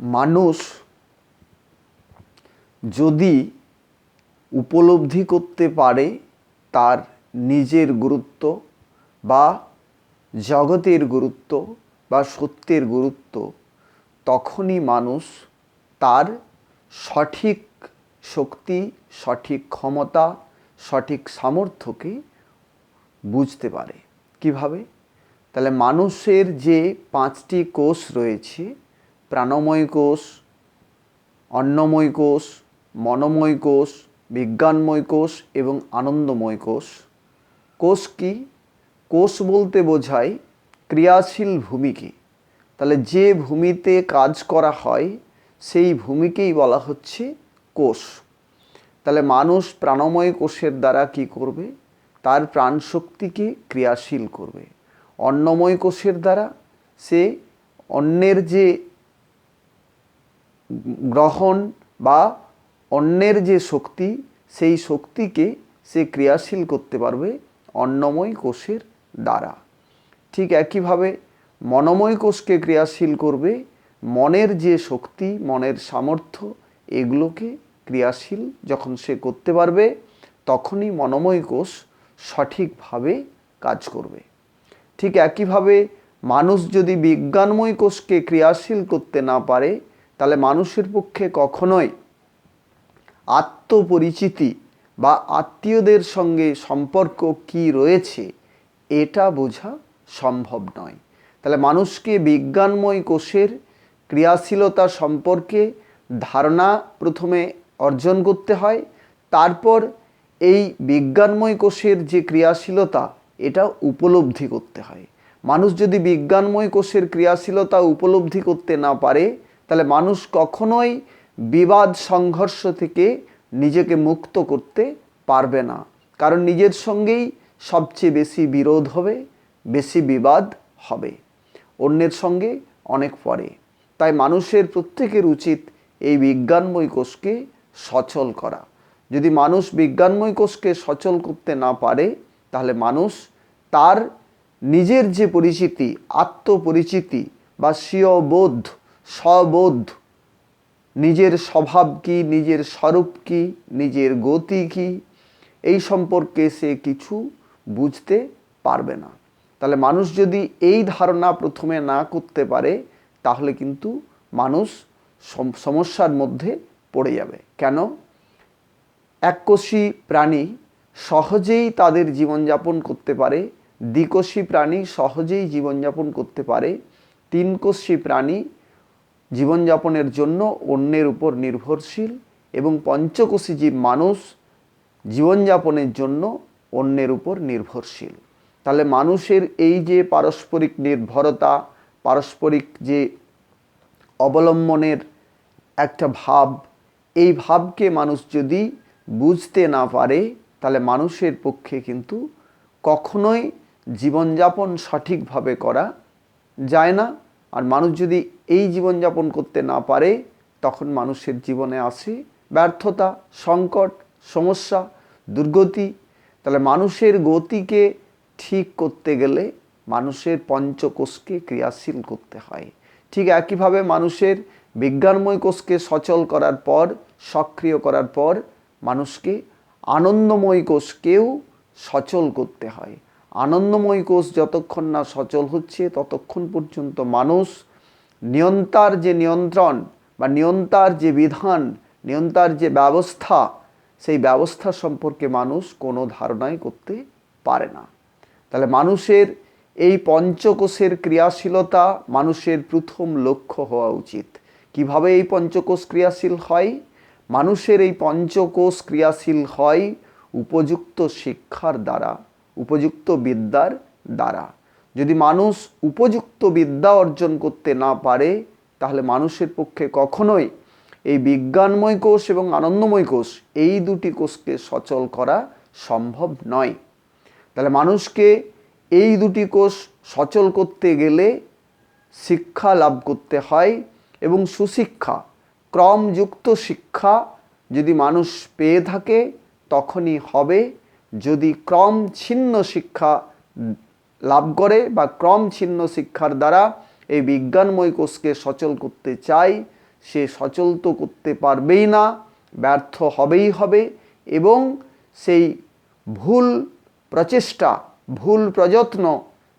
মানুষ যদি উপলব্ধি করতে পারে তার নিজের গুরুত্ব বা জগতের গুরুত্ব বা সত্যের গুরুত্ব, তখনই মানুষ তার সঠিক শক্তি, সঠিক ক্ষমতা, সঠিক সামর্থ্যকে বুঝতে পারে। কীভাবে? তাহলে মানুষের যে পাঁচটি কোষ রয়েছে প্রাণময় কোষ, অন্নময় কোষ, মনোময় কোষ, বিজ্ঞানময় কোষ এবং আনন্দময় কোষ। কোষ কি? কোষ বলতে বোঝায় ক্রিয়াশীল ভূমিকে। তাহলে যে ভূমিতে কাজ করা হয়, সেই ভূমিকেই বলা হচ্ছে কোষ। তাহলে মানুষ প্রাণময় কোষের দ্বারা কি করবে? তার প্রাণশক্তিকে ক্রিয়াশীল করবে। অন্নময় কোষের দ্বারা সে অন্যের যে গ্রহণ বা অন্যের যে শক্তি, সেই শক্তিকে সে ক্রিয়াশীল করতে পারবে অন্নময় কোষের দ্বারা। ঠিক একইভাবে মনোময় কোষকে ক্রিয়াশীল করবে মনের যে শক্তি, মনের সামর্থ্য, এগুলোকে ক্রিয়াশীল যখন সে করতে পারবে, তখনই মনোময় কোষ সঠিকভাবে কাজ করবে। ঠিক একইভাবে মানুষ যদি বিজ্ঞানময় কোষকে ক্রিয়াশীল করতে না পারে তাহলে মানুষের পক্ষে কখনোই আত্মপরিচিতি বা আত্মীয়দের সঙ্গে সম্পর্ক কি রয়েছে, এটা বোঝা সম্ভব নয়। তাহলে মানুষকে বিজ্ঞানময় কোষের ক্রিয়াশীলতা সম্পর্কে ধারণা প্রথমে অর্জন করতে হয়, তারপর এই বিজ্ঞানময় কোষের যে ক্রিয়াশীলতা, এটা উপলব্ধি করতে হয়। মানুষ যদি বিজ্ঞানময় কোষের ক্রিয়াশীলতা উপলব্ধি করতে না পারে তাহলে মানুষ কখনোই বিবাদ, সংঘর্ষ থেকে নিজেকে মুক্ত করতে পারবে না। কারণ নিজের সঙ্গেই সবচেয়ে বেশি বিরোধ হবে, বেশি বিবাদ হবে। অন্যের সঙ্গে অনেক পরে। তাই মানুষের প্রত্যেকের উচিত এই বিজ্ঞানময় কোষকে সচল করা। যদি মানুষ বিজ্ঞানময় কোষকে সচল করতে না পারে, তাহলে মানুষ তার নিজের যে পরিচিতি, আত্মপরিচিতি বা স্বীয় বোধ স্ববোধ নিজের স্বভাব কি, নিজের স্বরূপ কি, নিজের গতি কি? এই সম্পর্কে সে কিছু বুঝতে পারবে না। তাহলে মানুষ যদি এই ধারণা প্রথমে না করতে পারে, তাহলে কিন্তু মানুষ সমস্যার মধ্যে পড়ে যাবে। কেন? এককোষী প্রাণী সহজেই তাদের জীবনযাপন করতে পারে, দ্বিকোষী প্রাণী সহজেই জীবনযাপন করতে পারে, তিনকোষী প্রাণী জীবনযাপনের জন্য অন্যের উপর নির্ভরশীল এবং পঞ্চকোষী জীব মানুষ জীবনযাপনের জন্য অন্যের উপর নির্ভরশীল। তাহলে মানুষের এই যে পারস্পরিক নির্ভরতা, পারস্পরিক যে অবলম্বনের একটা ভাব, এই ভাবকে মানুষ যদি বুঝতে না পারে, তাহলে মানুষের পক্ষে কিন্তু কখনোই জীবনযাপন সঠিকভাবে করা যায় না। আর মানুষ যদি এই জীবনযাপন করতে না পারে, তখন মানুষের জীবনে আসে ব্যর্থতা, সংকট, সমস্যা, দুর্গতি। তাহলে মানুষের গতিকে ঠিক করতে গেলে মানুষের পঞ্চকোষকে ক্রিয়াশীল করতে হয়। ঠিক একইভাবে মানুষের বিজ্ঞানময় কোষকে সচল করার পর, সক্রিয় করার পর মানুষকে আনন্দময় কোষকেও সচল করতে হয়। আনন্দময় কোষ যতক্ষণ না সচল হচ্ছে, ততক্ষণ পর্যন্ত মানুষ নিয়ন্তার যে নিয়ন্ত্রণ বা নিয়ন্তার যে বিধান, নিয়ন্তার যে ব্যবস্থা, সেই ব্যবস্থা সম্পর্কে মানুষ কোনো ধারণাই করতে পারে না। তাহলে মানুষের এই পঞ্চকোষের ক্রিয়াশীলতা মানুষের প্রথম লক্ষ্য হওয়া উচিত। কীভাবে এই পঞ্চকোষ ক্রিয়াশীল হয়? মানুষের এই পঞ্চকোষ ক্রিয়াশীল হয় উপযুক্ত শিক্ষার দ্বারা। উপযুক্ত বিদ্যার দ্বারা। যদি মানুষ উপযুক্ত বিদ্যা অর্জন করতে না পারে, তাহলে মানুষের পক্ষে কখনোই এই বিজ্ঞানময় কোষ এবং আনন্দময় কোষ, এই দুটি কোষকে সচল করা সম্ভব নয়। তাহলে মানুষকে এই দুটি কোষ সচল করতে গেলে শিক্ষা লাভ করতে হয় এবং সুশিক্ষা, ক্রমযুক্ত শিক্ষা যদি মানুষ পেয়ে থাকে, তখনই হবে যদি ক্রম ছিন্ন শিক্ষা লাভ করে বা ক্রম ছিন্ন শিক্ষার দ্বারা এই বিজ্ঞানময় কোষকে সচল করতে চাই সে সচল তো করতে পারবেই না, ব্যর্থ হবেই হবে এবং সেই ভুল প্রচেষ্টা, ভুল প্রযত্ন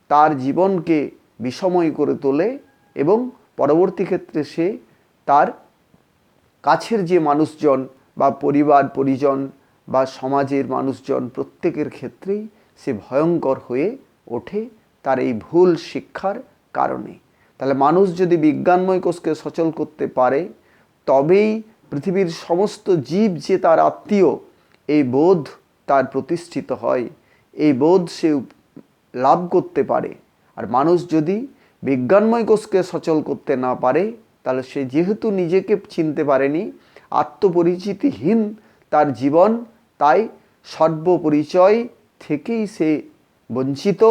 তার জীবনকে বিষময় করে তোলে এবং পরবর্তী ক্ষেত্রে সে তার কাছের যে মানুষজন বা পরিবার, পরিজন বা সমাজের মানুষজন প্রত্যেকের ক্ষেত্রেই সে ভয়ঙ্কর হয়ে ওঠে তার এই ভুল শিক্ষার কারণে। তাহলে মানুষ যদি বিজ্ঞানময় কোষকে সচল করতে পারে, তবেই পৃথিবীর সমস্ত জীব যে তার আত্মীয়, এই বোধ তার প্রতিষ্ঠিত হয়, এই বোধ সে লাভ করতে পারে। আর মানুষ যদি বিজ্ঞানময় কোষকে সচল করতে না পারে, তাহলে সে যেহেতু নিজেকে চিনতে পারেনি, আত্মপরিচিতিহীন তার জীবন তাই সর্বপরিচয় থেকেই সে বঞ্চিত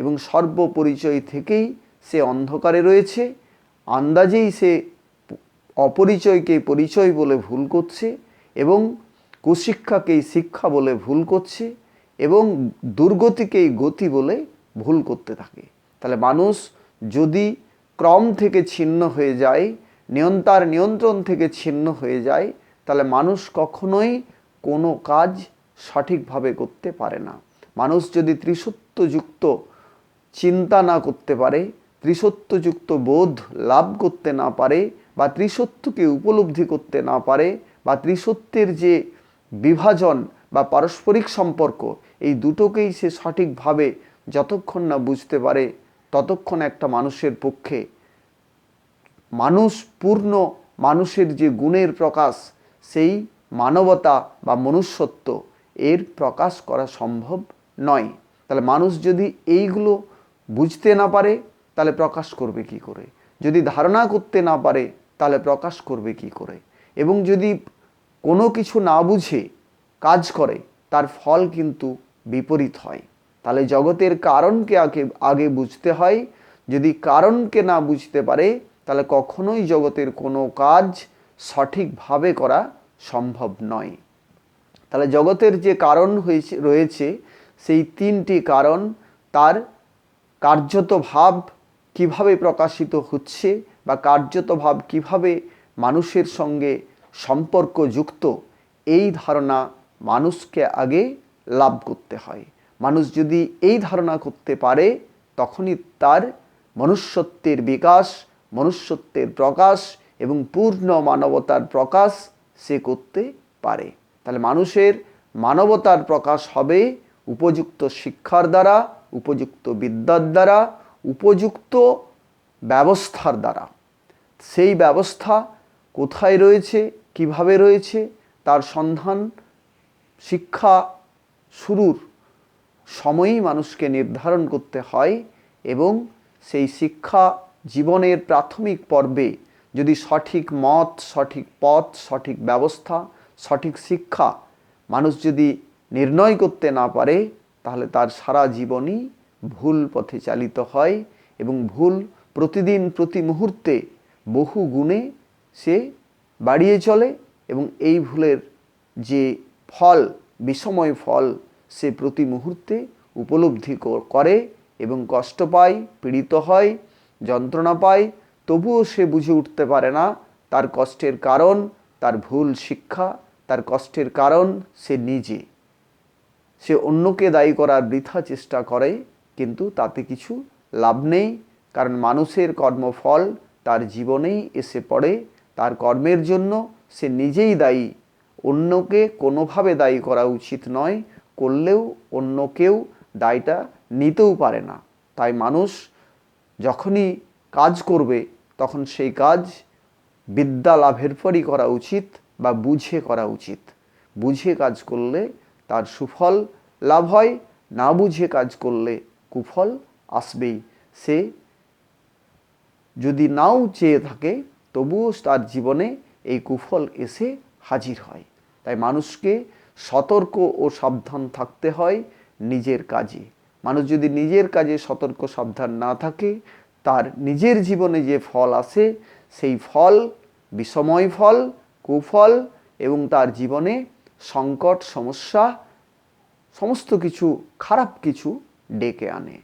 এবং সর্বপরিচয় থেকেই সে অন্ধকারে রয়েছে। আন্দাজেই সে অপরিচয়কে পরিচয় বলে ভুল করছে এবং কুশিক্ষাকেই শিক্ষা বলে ভুল করছে এবং দুর্গতিকেই গতি বলে ভুল করতে থাকে। তাহলে মানুষ যদি ক্রম থেকে ছিন্ন হয়ে যায়, নিয়ন্তার নিয়ন্ত্রণ থেকে ছিন্ন হয়ে যায়, তাহলে মানুষ কখনোই কোনো কাজ সঠিকভাবে করতে পারে না। মানুষ যদি ত্রিসত্যযুক্ত চিন্তা না করতে পারে ত্রিসত্যযুক্ত বোধ লাভ করতে না পারে বা ত্রিসত্যকে উপলব্ধি করতে না পারে বা ত্রিসত্যের যে বিভাজন বা পারস্পরিক সম্পর্ক, এই দুটোকেই সে সঠিকভাবে যতক্ষণ না বুঝতে পারে, ততক্ষণ একটা মানুষের পক্ষে। মানুষ পূর্ণ মানুষের যে গুণের প্রকাশ, সেই মানবতা বা মনুষ্যত্ব এর প্রকাশ করা সম্ভব নয়। তাহলে মানুষ যদি এইগুলো বুঝতে না পারে, তাহলে প্রকাশ করবে কি করে? যদি ধারণা করতে না পারে, তাহলে প্রকাশ করবে কি করে? এবং যদি কোনো কিছু না বুঝে কাজ করে, তার ফল কিন্তু বিপরীত হয়। তাহলে জগতের কারণকে আগে আগে বুঝতে হয়। যদি কারণকে না বুঝতে পারে, তাহলে কখনোই জগতের কোনো কাজ সঠিকভাবে করা সম্ভব নয়। তাহলে জগতের যে কারণ হয়েছে, রয়েছে, সেই তিনটি কারণ, তার কার্যত ভাব কীভাবে প্রকাশিত হচ্ছে বা কার্যত ভাব কীভাবে মানুষের সঙ্গে সম্পর্কযুক্ত, এই ধারণা মানুষকে আগে লাভ করতে হয়। মানুষ যদি এই ধারণা করতে পারে, তখনই তার মনুষ্যত্বের বিকাশ, মনুষ্যত্বের প্রকাশ এবং পূর্ণ মানবতার প্রকাশ সে করতে পারে। তাহলে মানুষের মানবতার প্রকাশ হবে উপযুক্ত শিক্ষার দ্বারা, উপযুক্ত বিদ্যার দ্বারা, উপযুক্ত ব্যবস্থার দ্বারা। সেই ব্যবস্থা কোথায় রয়েছে, কীভাবে রয়েছে, তার সন্ধান শিক্ষা শুরুর সময়ই মানুষকে নির্ধারণ করতে হয় এবং সেই শিক্ষা জীবনের প্রাথমিক পর্বে যদি সঠিক মত, সঠিক পথ, সঠিক ব্যবস্থা, সঠিক শিক্ষা মানুষ যদি নির্ণয় করতে না পারে, তাহলে তার সারা জীবনই ভুল পথে চালিত হয় এবং ভুল প্রতিদিন, প্রতি মুহূর্তে বহু গুণে সে বাড়িয়ে চলে এবং এই ভুলের যে ফল, বিষময় ফল সে প্রতি মুহূর্তে উপলব্ধি করে এবং কষ্ট পায়, পীড়িত হয়, যন্ত্রণা পায় তবুও সে বুঝে উঠতে পারে না তার কষ্টের কারণ, তার ভুল শিক্ষা, তার কষ্টের কারণ সে নিজে। সে অন্যকে দায়ী করার বৃথা চেষ্টা করে, কিন্তু তাতে কিছু লাভ নেই, কারণ মানুষের কর্মফল তার জীবনেই এসে পড়ে, তার কর্মের জন্য সে নিজেই দায়ী। অন্যকে কোনোভাবে দায়ী করা উচিত নয়, করলেও অন্য কেউ দায়টা নিতেও পারে না। তাই মানুষ যখনই কাজ করবে তখন সেই কাজ বিদ্যা লাভের পরই করা উচিত বা বুঝে করা উচিত। বুঝে কাজ করলে তার সুফল লাভ হয়, না বুঝে কাজ করলে কুফল আসবেই। সে যদি নাও চেয়ে থাকে, তবুও তার জীবনে এই কুফল এসে হাজির হয়। তাই মানুষকে সতর্ক ও সাবধান থাকতে হয় নিজের কাজে। মানুষ যদি নিজের কাজে সতর্ক সাবধান না থাকে তার নিজের জীবনে যে ফল আসে সেই ফল বিষময় ফল, কুফল এবং তার জীবনে সংকট, সমস্যা, সমস্ত কিছু, খারাপ কিছু ডেকে আনে।